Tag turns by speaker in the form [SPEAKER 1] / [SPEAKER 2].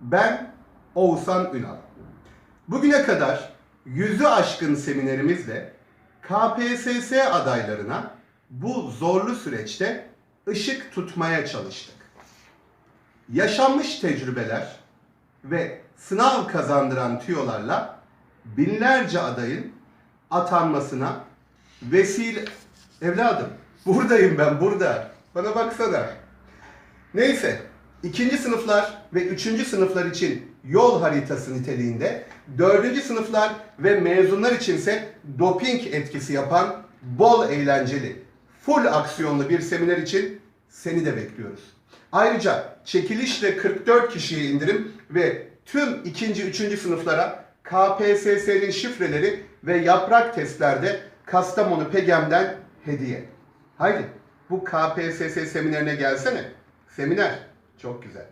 [SPEAKER 1] Ben Oğuzhan Ünal. Bugüne kadar yüzü aşkın seminerimizle KPSS adaylarına bu zorlu süreçte ışık tutmaya çalıştık. Yaşanmış tecrübeler ve sınav kazandıran tüyolarla binlerce adayın atanmasına vesile... Evladım, buradayım ben, burada. Bana baksana. Neyse, ikinci sınıflar ve üçüncü sınıflar için yol haritası niteliğinde, dördüncü sınıflar ve mezunlar içinse doping etkisi yapan bol eğlenceli, full aksiyonlu bir seminer için seni de bekliyoruz. Ayrıca çekilişle 44 kişiye indirim ve tüm ikinci, üçüncü sınıflara KPSS'nin şifreleri ve yaprak testlerde Kastamonu Pegem'den hediye. Haydi bu KPSS seminerine gelsene. Seminer çok güzel.